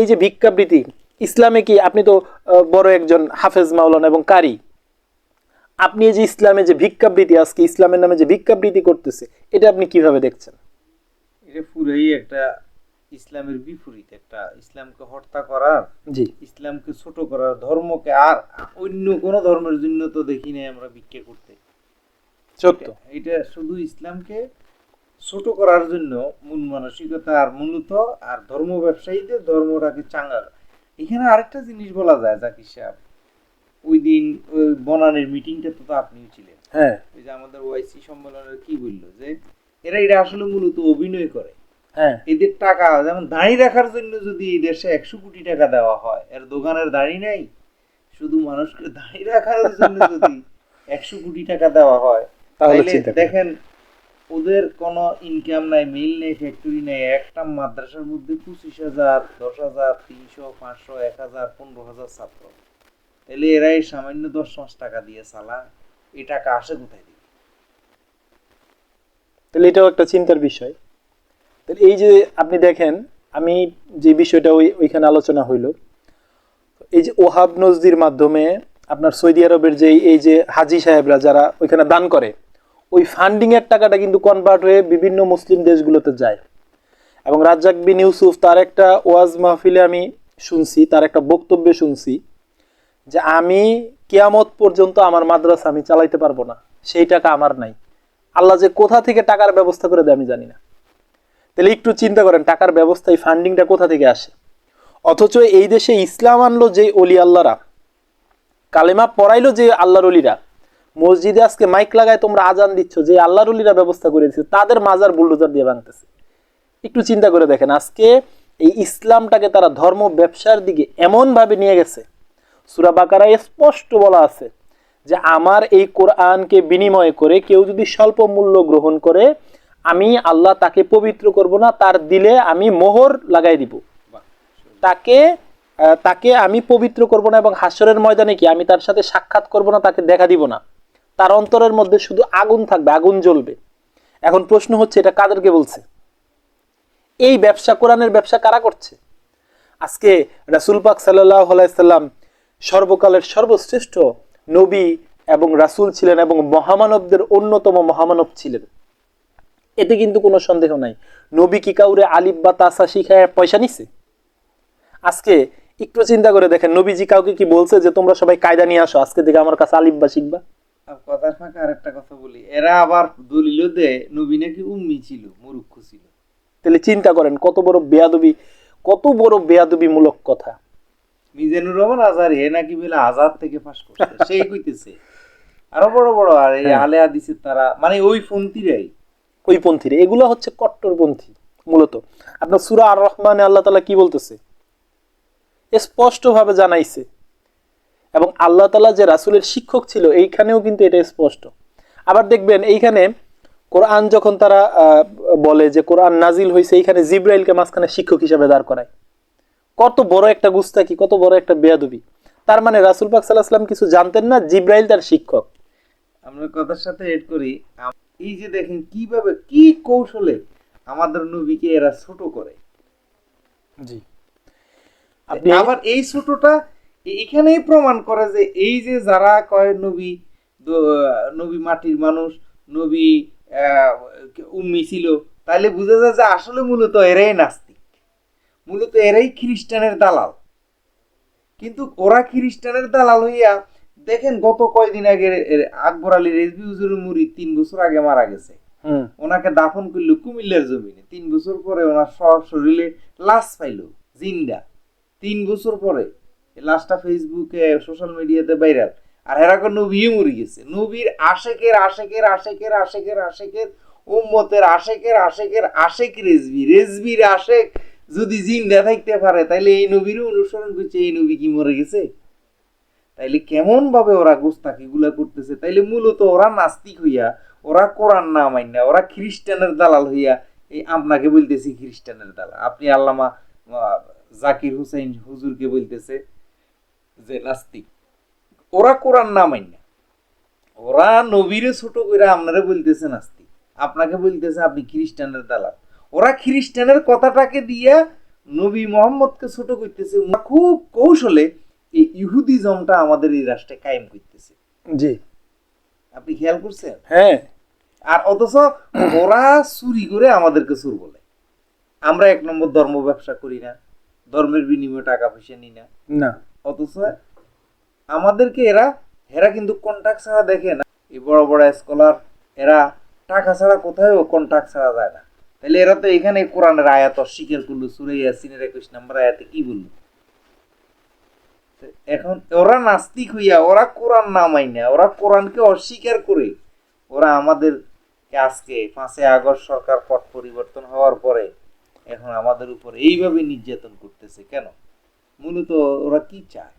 এই যে ভিক্ষাবৃত্তি ইসলামে কি আপনি তো বড় একজন হাফেজ মাওলানা এবং কারি। আপনি এই যে ইসলামে যে ভিক্ষাবৃত্তি আজকে ইসলামের নামে যে ভিক্ষাবৃত্তি করতেছে এটা আপনি কীভাবে দেখছেন? এটা পুরাই একটা ইসলামের বিপরীত একটা ইসলামকে হত্যা করার জি। ইসলামকে ছোট করার ধর্মকে আর অন্য কোন ধর্মের জন্য তো দেখি নাই আমরা ভিক্ষা করতে। সত্য। এটা শুধু ইসলামকে ছোট করার জন্য মূল মানসিকতা আর মূলত আর ধর্ম ব্যবসায়ীদের ধর্মটাকে চাঙ্গা এখানে আরেকটা জিনিস বলা যায় জাকির সাহেব। ওই দিন ওই বনানের মিটিংটা তো আপনিও ছিলেন। হ্যাঁ। ওই যে আমাদের ওয়াইসি সম্মেলনের কি বলল যে এরা এটা আসলে মূলত অভিনয় করে। হ্যাঁ। এদের টাকা যেমন দাঁড়ি রাখার জন্য যদি এই দেশে একশো কোটি টাকা দেওয়া হয় এর দোকানের দাঁড়ি নাই শুধু মানুষকে দাঁড়ি রাখার জন্য যদি একশো কোটি টাকা দেওয়া হয় তাহলে। দেখেন ওদের কোনো ইনকাম নাই মিল নেই ফ্যাক্টরি নেই, একটা মাদ্রাসার মধ্যে পঁচিশ হাজার, দশ হাজার, তিনশো, পাঁচশো, এক হাজার, পনেরো হাজার ছাত্র। তাহলে এরা এই সামান্য দশ মাস টাকা দিয়ে চালা, এই টাকা আসে কোথায় দিবে তাহলে এটাও একটা চিন্তার বিষয়। তাহলে এই যে আপনি দেখেন, আমি যে বিষয়টা ওই, ওইখানে আলোচনা হইল, এই যে ওহাব নজদির মাধ্যমে আপনার সৌদি আরবের যে এই যে হাজি সাহেবরা যারা ওইখানে দান করে ওই ফান্ডিং এর টাকাটা কিন্তু কনভার্ট হয়ে বিভিন্ন মুসলিম দেশগুলোতে যায়। এবং রাজ্জাক বিন ইউসুফ তার একটা ওয়াজ মাহফিলে আমি শুনছি, তার একটা বক্তব্যে শুনছি যে, আমি কিয়ামত পর্যন্ত আমার মাদ্রাসা আমি চালাইতে পারব না, সেই টাকা আমার নাই। আল্লাহ যে কোথা থেকে টাকার ব্যবস্থা করে দেয় আমি জানি না। তাহলে একটু চিন্তা করেন, টাকার ব্যবস্থা এই ফান্ডিংটা কোথা থেকে আসে? অথচ এই দেশে ইসলাম আনলো যে অলি আল্লাহরা, কালেমা পড়াইলো যে আল্লাহর অলিরা। মসজিদে আজকে মাইক লাগায় তোমরা আজান দিচ্ছ, যে আল্লাহর অলিরা ব্যবস্থা করে দিচ্ছে তাদের মাজার বুলডোজার দিয়ে ভাঙতেছে একটু চিন্তা করে দেখেন, আজকে এই ইসলামটাকে তারা ধর্ম ব্যবসার দিকে এমনভাবে নিয়ে গেছে। সুরা বাকারায় স্পষ্ট বলা আছে যে, আমার এই কোরআনকে বিনিময় করে কেউ যদি স্বল্প মূল্য গ্রহণ করে, আমি আল্লাহ তাকে পবিত্র করব না, তার দিলে আমি মোহর লাগাই দিব। তাকে তাকে আমি পবিত্র করব না এবং হাসরের ময়দানে কি আমি তার সাথে সাক্ষাৎ করব না, তাকে দেখা দিব না। তার অন্তরের মধ্যে শুধু আগুন থাকবে, আগুন জ্বলবে। এখন প্রশ্ন হচ্ছে, এটা কাদেরকে বলছে? এই ব্যবসা, কোরআনের ব্যবসা কারা করছে? আজকে রাসুল পাক সাল্লাহ আলাইসাল্লাম সর্বকালের সর্বশ্রেষ্ঠ নবী এবং রাসূল ছিলেন এবং মহামানবদের অন্যতম মহামানব ছিলেন। এতে কিন্তু কোনো সন্দেহ নাই। নবী কি কাউরে আলিফ বা তাসা শিখায় পয়সা নিছে? আজকে একটু চিন্তা করে দেখেন, নবীজি কাউকে কি বলছে যে, তোমরা সবাই কায়দা নিয়ে আসো, আজকে থেকে আমার কাছে আলিফ বা শিখবা? কথার ফাঁকে আরেকটা কথা বলি। এরা আবার দলিল দে নবী নাকি উম্মি ছিল মুরুক্ষ ছিল। তাহলে চিন্তা করেন কত বড় বেয়াদবি কত বড় বেয়াদবি মূলক কথা। মিজানুর রহমান আজারি এ নাকি বলে আজাদ থেকে পাস করছে সেই কইতেছে। আরও বড় বড় আর এই হ্যাঁ। আলে হাদিসের তারা মানে ওই ফন্তিরাই ওই পন্থীর এগুলো হচ্ছে কট্টরপন্থী মূলত। আপনার সুরা আর রহমানে আল্লাহ তালা কি বলতেছে? স্পষ্টভাবে জানাইছে। এবং আল্লাহ তালা যে রাসূলের শিক্ষক ছিল এইখানেও কিন্তু এটা স্পষ্ট। আবার দেখবেন এইখানে কোরআন যখন তারা বলে যে কোরআন নাজিল হয়েছে এইখানে জিব্রাইলকে মাঝখানে শিক্ষক হিসাবে দাঁড় করায়। কত বড় একটা গুস্তাকি কত বড় একটা বেয়াদবি। তার মানে রাসূল পাক সাল্লাহ সাল্লাম কিছু জানতেন না জিব্রাইল তার শিক্ষক। আমরা কথার সাথে এড করি এই যে দেখেন কীভাবে কি কৌশলে আমাদের নবীকে এরা ছোট করে। জি। আপনি আবার এই ছোটটা এখানেই প্রমাণ করে যে এই যে যারা কয় নবী নবী মাটির মানুষ নবী উম্মি ছিল তাহলে বোঝা যায় যে আসলে মূলত এরাই নাস্তিক। মূলত এরাই খ্রিস্টানের দালাল। কিন্তু ওরা খ্রিস্টানের দালাল হইয়া দেখেন গত কয়দিন আগে আকবর আলী রেজবি হুজুরের মুড়ি তিন বছর আগে মারা গেছে। ওনাকে দাফন করল কুমিল্লার জমিনে। তিন বছর পরে ওনার শরীরে লাশ পাইলো জিন্দা। তিন বছর পরে লাশটা ফেসবুকে সোশ্যাল মিডিয়াতে ভাইরাল আর এরাকে নবীও মরে গেছে। নবীর আশেকের আশেকের আশেকের আশেকের আশেকের, উম্মতের আশেকের আশেকের, আশেক রেজবি। রেজবির আশেক যদি জিন্দা থাকতে পারে, তাইলে এই নবীরও অনুসরণ করছে, এই নবী কি মরে গেছে? তাইলে কেমন ভাবে ওরা গোস্তাকি গুলা করতেছে? তাইলে মূলত ওরা নাস্তিক হইয়া, ওরা কোরআন না মাইনা ওরা খ্রিস্টানের দালাল হইয়া, এই আপনাকে বলতেছি খ্রিস্টানের দালাল। আপনি আল্লামা জাকির হুসাইন হুজুরকে বলতেছে যে নাস্তিক। ওরা কোরআন না মাইনা। ওরা নবীরে ছোট করে আপনারা বলতেছে নাস্তিক। আপনাকে বলতেছে আপনি খ্রিস্টানের দালাল। ওরা খ্রিস্টানের কথাটাকে দিয়া নবী মোহাম্মদকে ছোট করতেছে। খুব কৌশলে এই ইহুদিজমটা আমাদের এই রাষ্ট্রে কায়েম করতেছে। জি। আপনি খেয়াল করছেন? হ্যাঁ। আর অথচ ওরা চুরি করে আমাদেরকে চুর বলে। আমরা এক নম্বর ধর্ম ব্যবসা করি না। ধর্মের বিনিময়ে টাকা পয়সা নিই না। না। অথচ আমাদেরকে এরা এরা কিন্তু কন্ট্রাক্ট ছাড়া দেখে না। এই বড় বড় স্কলার এরা টাকা ছাড়া কোথাও কন্ট্রাক্ট ছাড়া যায় না। তাহলে এরা তো এখানে কোরআনের আয়াত অস্বীকার করল সুরে ইয়াসিনের একুশ নম্বর আয়াতে কি বলল? এখন ওরা নাস্তিক হইয়া, ওরা কোরআন না মাইনা, ওরা কোরআনকে অস্বীকার করে, ওরা আমাদের আজকে পাঁচই আগস্ট সরকার পট পরিবর্তন হওয়ার পরে এখন আমাদের উপর এইভাবে নির্যাতন করতেছে কেন? মূলত ওরা কি চায়?